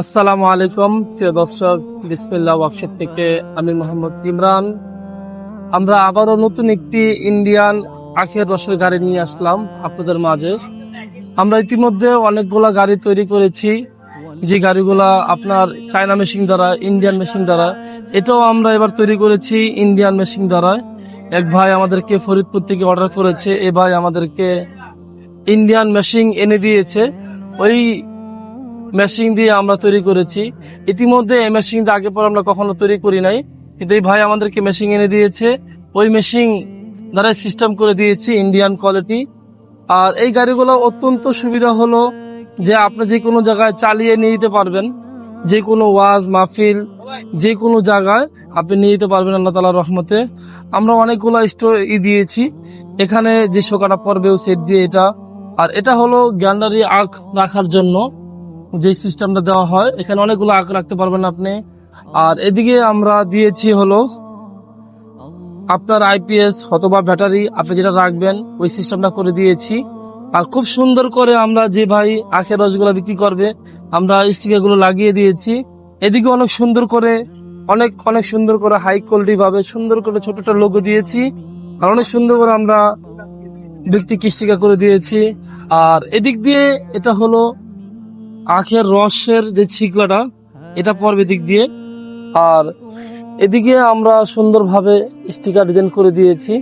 আসসালামু আলাইকুম, প্রিয় দর্শক, বিসমিল্লাহ ওয়ার্কশপ থেকে আমি মোহাম্মদ ইমরান। আমরা আবারও নতুন একটি ইন্ডিয়ান আখের রসের গাড়ি নিয়ে আসলাম আপনাদের মাঝে। আমরা ইতিমধ্যে অনেকগুলা গাড়ি তৈরি করেছি, যে গাড়িগুলা আপনার চায়না মেশিন দ্বারা, ইন্ডিয়ান মেশিন দ্বারা। এটাও আমরা এবার তৈরি করেছি ইন্ডিয়ান মেশিন দ্বারা। এক ভাই আমাদেরকে ফরিদপুর থেকে অর্ডার করেছে, এ ভাই আমাদেরকে ইন্ডিয়ান মেশিন এনে দিয়েছে। ওই মেশিন দিয়ে আমরা তৈরি করেছি। ইতিমধ্যে এই মেশিন আগে পর আমরা কখনো তৈরি করি নাই। কিন্তু এই ভাই আমাদেরকে মেশিন এনে দিয়েছে। ওই মেশিন দ্বারা সিস্টেম করে দিয়েছি ইন্ডিয়ান কোয়ালিটি আর এই গাড়িগুলো অত্যন্ত সুবিধা হলো যে আপনি যে কোনো জায়গায় চালিয়ে নিয়ে যেতে পারবেন। যে কোনো ওয়াজ, মাহফিল, যে কোনো জায়গায় আপনি নিয়ে যেতে পারবেন আল্লাহ তালার রহমতে। আমরা অনেকগুলো স্টোর ই দিয়েছি। এখানে যে শোকাটা পড়বেও সেট দিয়ে এটা। আর এটা হলো গ্যান্ডারি আখ রাখার জন্য। যে সিস্টেমটা দেওয়া হয়, এখানে অনেকগুলো আঁক রাখতে পারবেন আপনি। আর এদিকে আমরা দিয়েছি হলো আপনার আইপিএস অথবা ব্যাটারি, আপনি যেটা রাখবেন, ওই সিস্টেমটা করে দিয়েছি। আর খুব সুন্দর করে আমরা যে ভাই আখের রসগুলো বিক্রি করবে, আমরা স্টিকারগুলো লাগিয়ে দিয়েছি। এদিকে অনেক সুন্দর করে, অনেক অনেক সুন্দর করে হাই কোয়ালিটি ভাবে সুন্দর করে ছোট ছোট লোগো দিয়েছি। আর অনেক সুন্দর করে আমরা ব্যক্তি স্টিকার করে দিয়েছি। আর এদিক দিয়ে এটা হলো আখের রসের যে ছিকলাটা, এটা পড়বে দিক দিয়ে। আর এদিকে আমরা সুন্দরভাবে স্টিকার ডিজাইন করে দিয়েছি।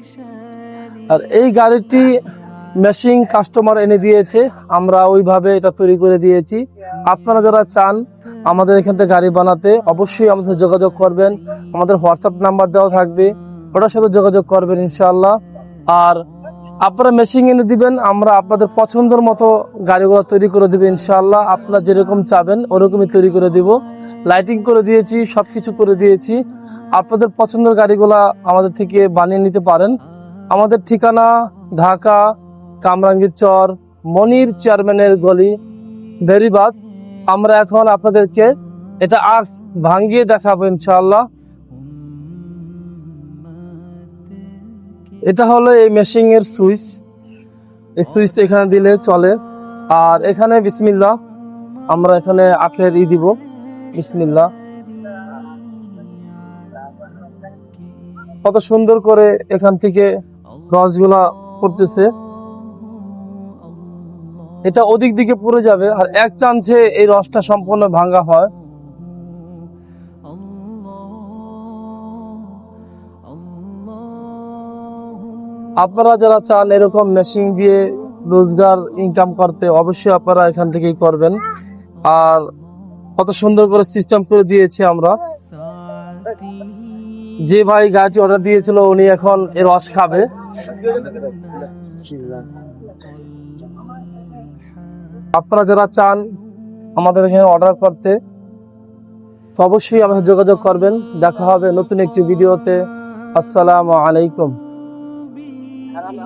আর এই গাড়িটি মেশিন কাস্টমার এনে দিয়েছে। আমরা ওইভাবে এটা তৈরি করে দিয়েছি। আপনারা যারা চান আমাদের এখান থেকে গাড়ি বানাতে, অবশ্যই আমাদের সাথে যোগাযোগ করবেন। আমাদের হোয়াটসঅ্যাপ নাম্বার দেওয়া থাকবে। ওটার সাথে যোগাযোগ করবেন ইনশাল্লাহ আর আপনারা মেশিন এনে দিবেন, আমরা আপনাদের পছন্দের মতো গাড়িগুলো তৈরি করে দিবেন ইনশাল্লাহ আপনারা যেরকম চাবেন, ওরকমই তৈরি করে দিব। লাইটিং করে দিয়েছি সব কিছু করে দিয়েছি। আপনাদের পছন্দের গাড়িগুলা আমাদের থেকে বানিয়ে নিতে পারেন। আমাদের ঠিকানা ঢাকা, কামরাঙ্গীর চর, মনির চেয়ারম্যানের গলি বেরিবাদ আমরা এখন আপনাদেরকে এটা আর ভাঙ্গিয়ে দেখাবো ইনশাল্লাহ এটা হলো এই মেশিং এর সুইচ এই সুইচ এখানে দিলে চলে। আর এখানে বিসমিল্লা আমরা এখানে আখের ই দিব। বিসমিল্লা কত সুন্দর করে এখান থেকে রসগুলা পড়তেছে। এটা ওদিক দিকে পড়ে যাবে। আর এক চান্সে এই রসটা সম্পূর্ণ ভাঙ্গা হয়। আপনারা যারা চান এরকম মেশিন দিয়ে রোজগার ইনকাম করতে, অবশ্যই আপনারা এখান থেকেই করবেন। আর কত সুন্দর করে সিস্টেম করে দিয়েছি আমরা। যে ভাই গাড়িটি অর্ডার দিয়েছিল, উনি এখন এর রস খাবে। আপনারা যারা চান আমাদের এখানে অর্ডার করতে, তো অবশ্যই আমাদের যোগাযোগ করবেন। দেখা হবে নতুন একটি ভিডিওতে। আসসালামু আলাইকুম। nada más.